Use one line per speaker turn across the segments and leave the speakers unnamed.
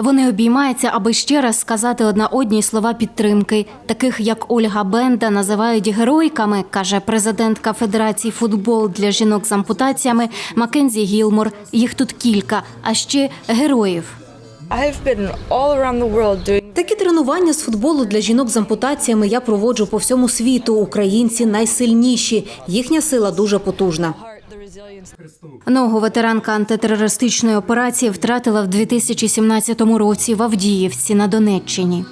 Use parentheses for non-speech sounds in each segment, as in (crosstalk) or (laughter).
Вони обіймаються, аби ще раз сказати одна одній слова підтримки. Таких як Ольга Бенда називають геройками, каже президентка Федерації футбол для жінок з ампутаціями Маккензі Гілмор. Їх тут кілька, а ще героїв.
Такі тренування з футболу для жінок з ампутаціями я проводжу по всьому світу. Українці найсильніші. Їхня сила дуже потужна.
Ногу ветеранка антитерористичної операції втратила в 2017 році в Авдіївці на Донеччині.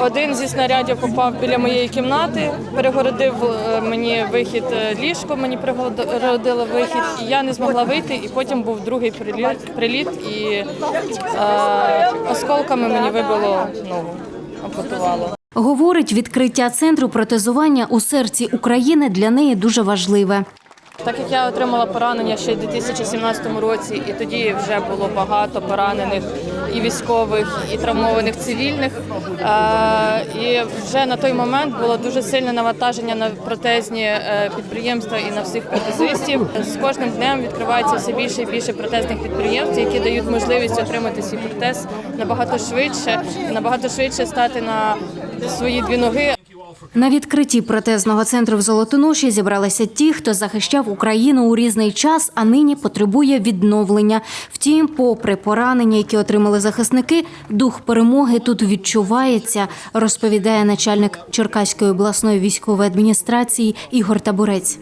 Один зі снарядів попав біля моєї кімнати, перегородив е, мені вихід е, ліжко, мені перегородило вихід, і я не змогла вийти. І потім був другий приліт, приліт і е, осколками мені вибило ногу, ампутувало.
Говорить, відкриття центру протезування у серці України для неї дуже важливе.
Так як я отримала поранення ще у 2017 році, і тоді вже було багато поранених і військових, і травмованих цивільних. Е, І вже на той момент було дуже сильне навантаження на протезні е, підприємства і на всіх протезистів. З кожним днем відкривається все більше і більше протезних підприємств, які дають можливість отримати свій протез набагато швидше, набагато швидше стати на свої дві ноги.
На відкритті протезного центру в Золотоноші зібралися ті, хто захищав Україну у різний час, а нині потребує відновлення. Втім, попри поранення, які отримали захисники, дух перемоги тут відчувається, розповідає начальник Черкаської обласної військової адміністрації Ігор Табурець.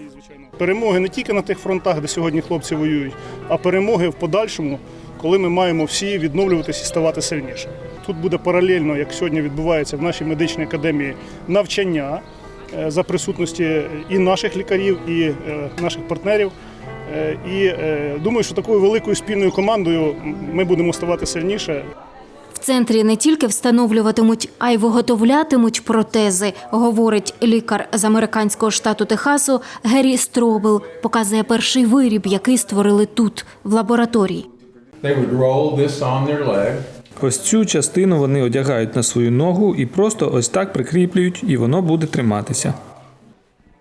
перемоги не тільки на тих фронтах, де сьогодні хлопці воюють, а перемоги в подальшому, коли ми маємо всі відновлюватися і ставати сильніше. Тут буде паралельно, як сьогодні відбувається в нашій медичній академії, навчання е, за присутності і наших лікарів, і е, наших партнерів. Е, І думаю, що такою великою спільною командою ми будемо ставати сильніше.
В центрі не тільки встановлюватимуть, а й виготовлятимуть протези, говорить лікар з американського штату Техасу Геррі Стробел. Показує перший виріб, який створили тут, в лабораторії.
Ось цю частину вони одягають на свою ногу і просто ось так прикріплюють, і воно буде триматися.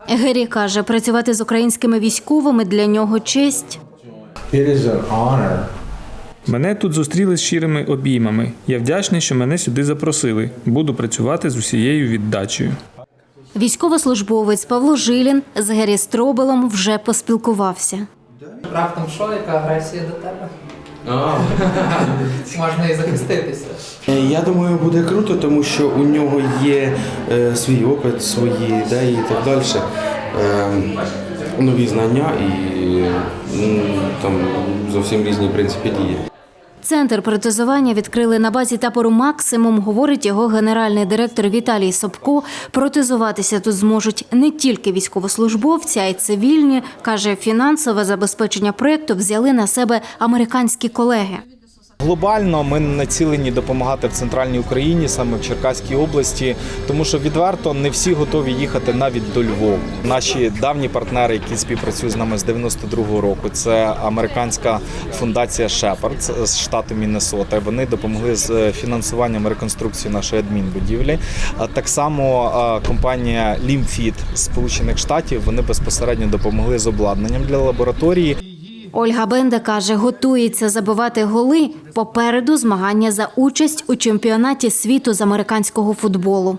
Геррі каже, працювати з українськими військовими для нього честь.
Мене тут зустріли з щирими обіймами. Я вдячний, що мене сюди запросили. Буду працювати з усією віддачею.
Військовослужбовець Павло Жилін з Геррі Стробелом вже поспілкувався.
Раптом що, яка агресія до тебе? (laughs) Можна і захиститися.
Я думаю, буде круто, тому що у нього є е, свій опит, свої ідеї і так далі. Е, нові знання і м, там зовсім різні принципи дії.
Центр протезування відкрили на базі табору Максимум, говорить його генеральний директор Віталій Собко. Протезуватися тут зможуть не тільки військовослужбовці, а й цивільні. каже, фінансове забезпечення проєкту взяли на себе американські колеги.
Глобально ми націлені допомагати в центральній Україні, саме в Черкаській області, тому що відверто не всі готові їхати навіть до Львова. Наші давні партнери, які співпрацюють з нами з 92-го року, це американська фундація Shepard з штату Міннесота. Вони допомогли з фінансуванням реконструкції нашої адмінбудівлі. Так само компанія з Сполучених Штатів вони безпосередньо допомогли з обладнанням для лабораторії.
Ольга Бенда каже, готується забивати голи. Попереду змагання за участь у чемпіонаті світу з американського футболу.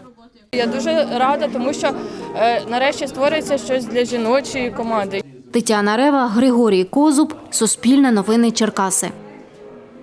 Я дуже рада, тому що е, нарешті створюється щось для жіночої команди.
Тетяна Рева, Григорій Козуб, Суспільне новини Черкаси.